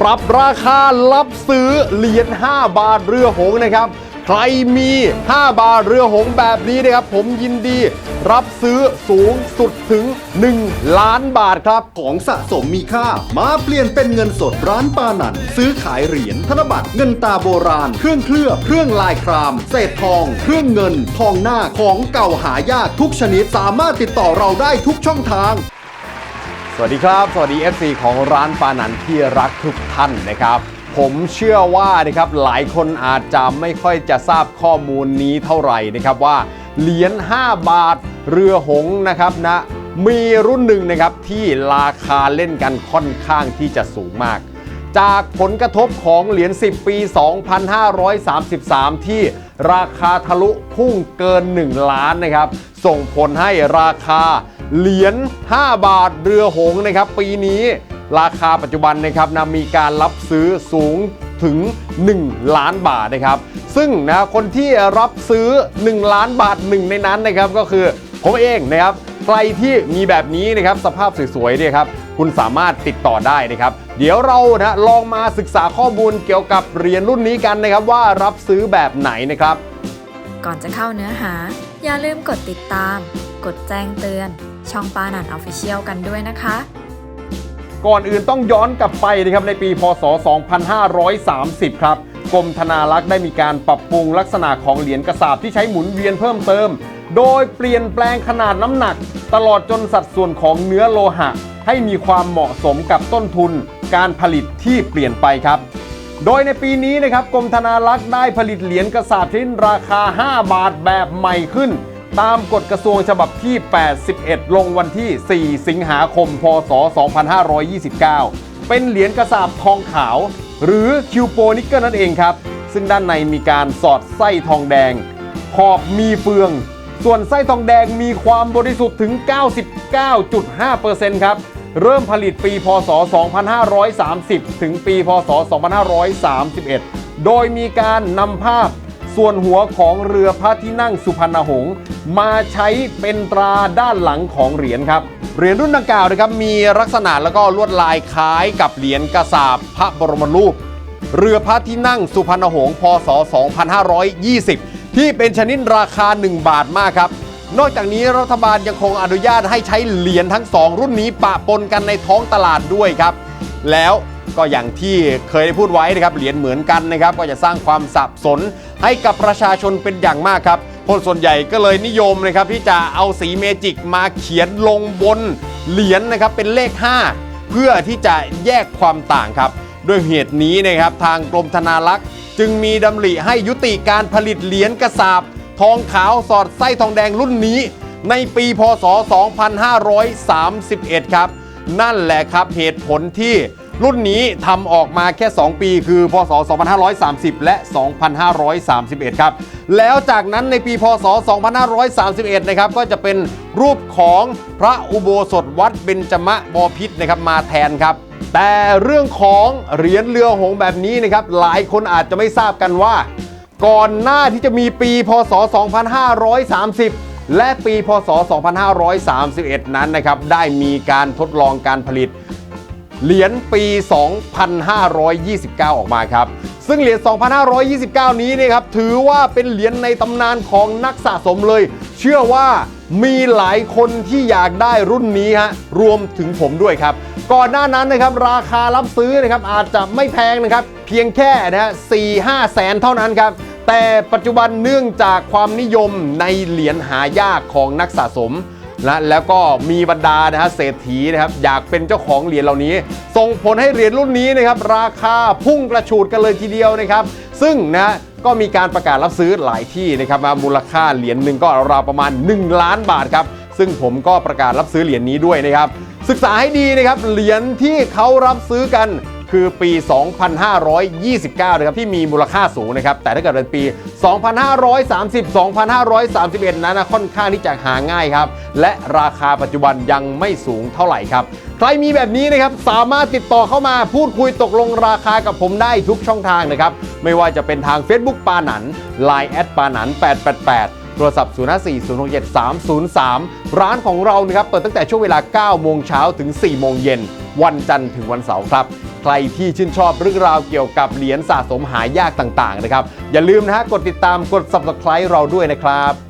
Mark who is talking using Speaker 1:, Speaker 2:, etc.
Speaker 1: ปรับราคารับซื้อเหรียญ5บาทเรือหงนะครับ ใครมี 5 บาทเรือหงแบบนี้นะครับ ผมยินดีรับซื้อสูงสุดถึง 1 ล้านบาทครับ
Speaker 2: ของสะสมมีค่า มาเปลี่ยนเป็นเงินสดร้านปานัน ซื้อขายเหรียญธนบัตรเงินตาโบราณ เครื่องเคลือบเครื่องลายคราม เศษทอง เครื่องเงิน ทองหน้าของเก่าหายากทุกชนิด สามารถติดต่อเราได้ทุกช่องทาง
Speaker 1: สวัสดีครับ สวัสดี FC ของร้านปานันที่รักทุกท่านนะครับ ผมเชื่อว่านะครับหลายคนอาจจะไม่ค่อยจะทราบข้อมูลนี้เท่าไหร่นะครับว่าเหรียญ5 บาทเรือหงนะครับนะมีรุ่นหนึ่งนะครับที่ราคาเล่นกันค่อนข้างที่จะสูงมาก จากผลกระทบของเหรียญ10 ปี 2533 ที่ราคาทะลุพุ่งเกิน 1 ล้านนะครับ ส่งผลให้ราคา เหรียญ5 บาทเรือหงนะครับ ปีนี้ราคาปัจจุบันนะครับนะมีการรับซื้อสูงถึง 1 ล้านบาทนะครับ ซึ่งนะคนที่รับซื้อ 1 ล้านบาทหนึ่งในนั้นนะครับก็คือผมเองนะครับใครที่มีแบบนี้นะครับสภาพสวยๆเนี่ยครับคุณสามารถติดต่อได้นะครับ เดี๋ยวเรานะลองมาศึกษาข้อมูลเกี่ยวกับเหรียญรุ่นนี้กันนะครับว่ารับซื้อแบบไหนนะครับ
Speaker 3: ก่อนจะเข้าเนื้อหา อย่าลืมกดติดตาม กดแจ้งเตือน ช่องปานันออฟฟิเชียลกันด้วยนะคะ
Speaker 1: ก่อนอื่นต้องย้อนกลับไปนะครับในปีพศ 2530 ครับกรมธนารักษ์ได้มีการปรับปรุงลักษณะของเหรียญกระสาบที่ใช้หมุนเวียนเพิ่มเติม โดยเปลี่ยนแปลงขนาดน้ำหนัก ตลอดจนสัดส่วนของเนื้อโลหะ ให้มีความเหมาะสมกับต้นทุน การผลิตที่เปลี่ยนไปครับ โดยในปีนี้นะครับกรมธนารักษ์ได้ผลิตเหรียญกระสาบชนิดราคา 5 บาทแบบใหม่ขึ้น ตามกฎกระทรวงฉบับที่ 81 ลงวันที่ 4 สิงหาคม พศ 2529 เป็นเหรียญกระสาบทองขาว หรือคิวโปนิกเกิลนั่นเองครับ ซึ่งด้านในมีการสอดไส้ทองแดง ขอบมีเฟือง ส่วนไส้ทองแดงมีความบริสุทธิ์ถึง 99.5%ครับ เริ่มผลิตปี พศ 2530 ถึงปี พศ 2531 โดยมีการนำภาพ ส่วนหัวของเรือพระที่นั่งสุพรรณหงษ์มาใช้เป็นตราด้านหลังของเหรียญครับ เหรียญรุ่นดังกล่าวนะครับมีลักษณะแล้วก็ลวดลายคล้ายกับเหรียญกระสาบพระบรมรูป เรือพระที่นั่งสุพรรณหงษ์พศ 2520 ที่เป็นชนิดราคา 1 บาทมากครับนอกจากนี้รัฐบาลยังคงอนุญาตให้ใช้เหรียญทั้ง 2 รุ่นนี้ปะปนกันในท้องตลาดด้วยครับ แล้ว ก็อย่างที่เคยได้พูดไว้นะครับเหรียญเหมือนกันนะครับ ก็จะสร้างความสับสนให้กับประชาชนเป็นอย่างมากครับคนส่วนใหญ่ก็เลยนิยมนะครับที่จะเอาสีเมจิกมาเขียนลงบนเหรียญนะครับเป็นเลข 5 เพื่อที่จะแยกความต่างครับด้วยเหตุนี้นะครับทางกรมธนารักษ์ จึงมีดำริให้ยุติการผลิตเหรียญกระสาบ ทองขาวสอดไส้ทองแดงรุ่นนี้ ในปีพศ 2531 ครับ นั่นแหละครับเหตุผลที่ รุ่นนี้ทำออกมาแค่ 2 ปีคือ พศ 2530 และ 2531 ครับ แล้วจากนั้นในปี พศ 2531 นะครับ ก็จะเป็นรูปของพระอุโบสถวัดเบญจมะบพิตรนะครับมาแทนครับ แต่เรื่องของเหรียญเรือหงส์แบบนี้นะครับ หลายคนอาจจะไม่ทราบกันว่า ก่อนหน้าที่จะมีปี พศ 2530และปี พศ 2531 นั้นนะครับ ได้มีการทดลองการผลิต เหรียญปี 2529 ออกมาครับ ซึ่งเหรียญ 2529 นี้นะครับถือว่าเป็นเหรียญในตำนานของนักสะสมเลย เชื่อว่ามีหลายคนที่อยากได้รุ่นนี้ฮะรวมถึงผมด้วยครับ ก่อนหน้านั้นนะครับราคารับซื้อนะครับอาจจะไม่แพงนะครับ เพียงแค่นะฮะ4 5แสนเท่านั้นครับแต่ปัจจุบันเนื่องจากความนิยมในเหรียญหายากของนักสะสม นะแล้วก็มีบรรดานะฮะเศรษฐีนะครับอยากเป็นเจ้าของเหรียญเหล่านี้ ส่งผลให้เหรียญรุ่นนี้นะครับราคาพุ่งกระฉูดกันเลยทีเดียวนะครับ ซึ่งนะก็มีการประกาศรับซื้อหลายที่นะครับมามูลค่าเหรียญหนึ่งก็ราวประมาณ 1 ล้านบาทครับซึ่งผมก็ประกาศรับซื้อเหรียญนี้ด้วยนะครับ ศึกษาให้ดีนะครับเหรียญที่เขารับซื้อกัน คือปี 2529 นะครับที่มีมูลค่าสูงนะครับ แต่ถ้าเกิดเป็นปี 2530 2531 นั้นนะค่อนข้างที่จะหาง่ายครับ และราคาปัจจุบันยังไม่สูงเท่าไหร่ครับ ใครมีแบบนี้นะครับสามารถติดต่อเข้ามาพูดคุยตกลงราคากับผมได้ทุกช่องทางนะครับ ไม่ว่าจะเป็นทาง Facebook ปาหนัน Line แอดปาหนัน 888โทรศัพท์ 0 5 4 0 6 7 3 0 3 ร้านของเรานะครับ เปิดตั้งแต่ช่วงเวลา 9 โมงเช้าถึง 4 โมงเย็น วันจันทร์ถึงวันเสาร์ครับ ใครที่ชื่นชอบเรื่องราวเกี่ยวกับเหรียญสะสมหายากต่างๆนะครับอย่าลืมนะฮะกดติดตามกด subscribe เราด้วยนะครับ